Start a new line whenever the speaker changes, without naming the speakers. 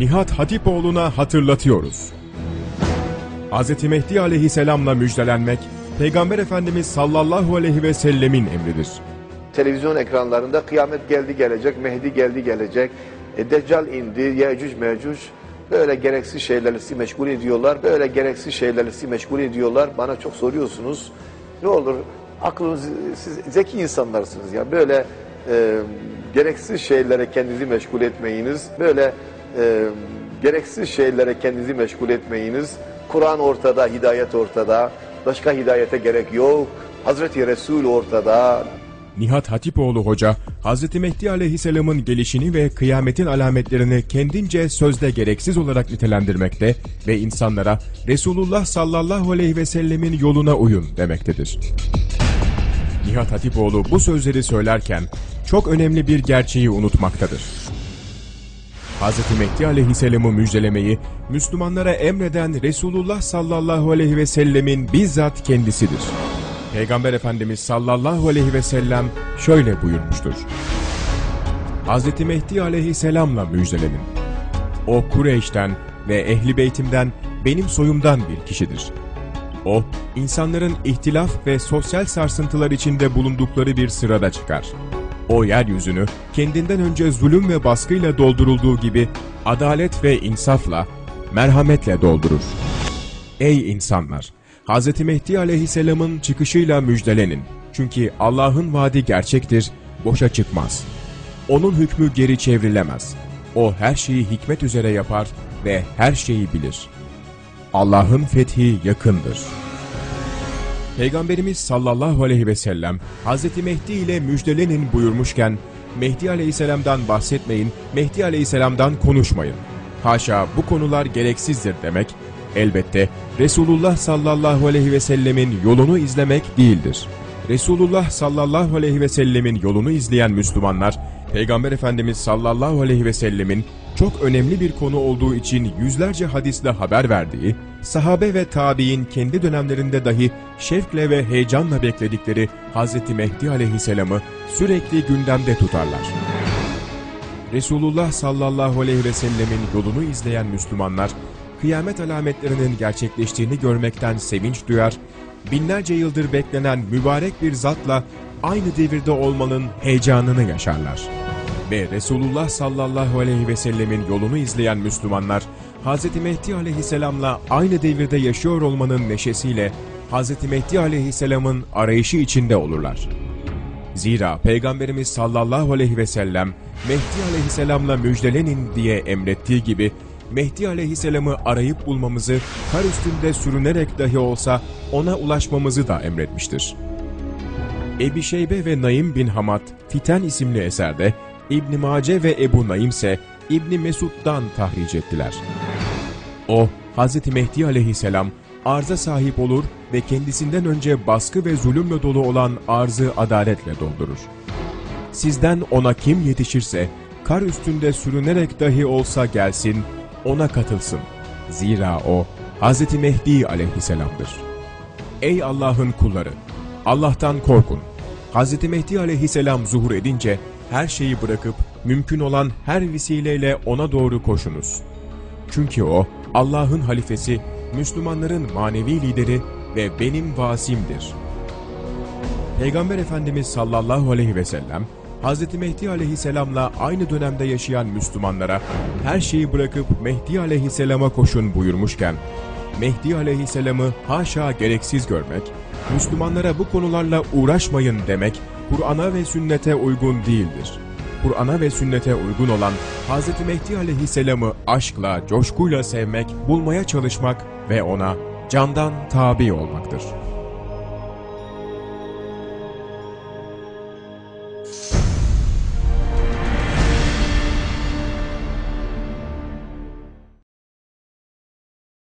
Nihat Hatipoğlu'na hatırlatıyoruz. Hz. Mehdi aleyhisselamla müjdelenmek, Peygamber Efendimiz sallallahu aleyhi ve sellemin emridir.
Televizyon ekranlarında kıyamet geldi gelecek, Mehdi geldi gelecek, e, Deccal indi, Yecüc Mecüc böyle gereksiz şeylerle sizi meşgul ediyorlar. Böyle gereksiz şeylerle sizi meşgul ediyorlar. Bana çok soruyorsunuz. Ne olur aklınız, siz zeki insanlarsınız ya. Böyle e, gereksiz şeylere kendinizi meşgul etmeyiniz. Böyle e, gereksiz şeylere kendinizi meşgul etmeyiniz. Kur'an ortada, hidayet ortada. Başka hidayete gerek yok. Hazreti Resul ortada.
Nihat Hatipoğlu Hoca, Hz. Mehdi Aleyhisselam'ın gelişini ve kıyametin alametlerini kendince sözde gereksiz olarak nitelendirmekte ve insanlara Resulullah sallallahu aleyhi ve sellemin yoluna uyun demektedir. Nihat Hatipoğlu bu sözleri söylerken çok önemli bir gerçeği unutmaktadır. Hz. Mehdi Aleyhisselam'ı müjdelemeyi Müslümanlara emreden Resulullah sallallahu aleyhi ve sellemin bizzat kendisidir. Peygamber Efendimiz sallallahu aleyhi ve sellem şöyle buyurmuştur. Hz. Mehdi aleyhisselamla müjdelenin. O Kureyş'ten ve Ehli Beytim'den benim soyumdan bir kişidir. O, insanların ihtilaf ve sosyal sarsıntılar içinde bulundukları bir sırada çıkar. O yeryüzünü kendinden önce zulüm ve baskıyla doldurulduğu gibi adalet ve insafla, merhametle doldurur. Ey insanlar! Hz. Mehdi aleyhisselamın çıkışıyla müjdelenin. Çünkü Allah'ın vaadi gerçektir, boşa çıkmaz. Onun hükmü geri çevrilemez. O her şeyi hikmet üzere yapar ve her şeyi bilir. Allah'ın fethi yakındır. Peygamberimiz sallallahu aleyhi ve sellem Hz. Mehdi ile müjdelenin buyurmuşken Mehdi aleyhisselamdan bahsetmeyin, Mehdi aleyhisselamdan konuşmayın. Haşa bu konular gereksizdir demek, elbette Resulullah sallallahu aleyhi ve sellemin yolunu izlemek değildir. Resulullah sallallahu aleyhi ve sellemin yolunu izleyen Müslümanlar, Peygamber Efendimiz sallallahu aleyhi ve sellemin çok önemli bir konu olduğu için yüzlerce hadisle haber verdiği, sahabe ve tabi'in kendi dönemlerinde dahi şevkle ve heyecanla bekledikleri Hz. Mehdi aleyhisselamı sürekli gündemde tutarlar. Resulullah sallallahu aleyhi ve sellemin yolunu izleyen Müslümanlar, kıyamet alametlerinin gerçekleştiğini görmekten sevinç duyar, binlerce yıldır beklenen mübarek bir zatla aynı devirde olmanın heyecanını yaşarlar. Ve Resulullah sallallahu aleyhi ve sellemin yolunu izleyen Müslümanlar, Hz. Mehdi aleyhisselamla aynı devirde yaşıyor olmanın neşesiyle Hz. Mehdi aleyhisselamın arayışı içinde olurlar. Zira Peygamberimiz sallallahu aleyhi ve sellem Mehdi aleyhisselamla müjdelenin diye emrettiği gibi Mehdi aleyhisselamı arayıp bulmamızı kar üstünde sürünerek dahi olsa ona ulaşmamızı da emretmiştir. Ebi Şeybe ve Naim bin Hamad Fiten isimli eserde İbn Mace ve Ebu Naim ise İbni Mesud'dan tahric ettiler. O, Hz. Mehdi aleyhisselam arza sahip olur ve kendisinden önce baskı ve zulümle dolu olan arzı adaletle doldurur. Sizden ona kim yetişirse, kar üstünde sürünerek dahi olsa gelsin, ona katılsın. Zira o, Hz. Mehdi aleyhisselamdır. Ey Allah'ın kulları! Allah'tan korkun. Hz. Mehdi aleyhisselam zuhur edince, her şeyi bırakıp, mümkün olan her vesileyle ona doğru koşunuz. Çünkü o, Allah'ın halifesi, Müslümanların manevi lideri ve benim vasimdir. Peygamber Efendimiz sallallahu aleyhi ve sellem, Hz. Mehdi aleyhisselamla aynı dönemde yaşayan Müslümanlara her şeyi bırakıp Mehdi aleyhisselama koşun buyurmuşken, Mehdi aleyhisselamı haşa gereksiz görmek, Müslümanlara bu konularla uğraşmayın demek, Kur'an'a ve sünnete uygun değildir. Kur'an'a ve sünnete uygun olan Hz. Mehdi aleyhisselamı aşkla, coşkuyla sevmek, bulmaya çalışmak ve ona candan tabi olmaktır.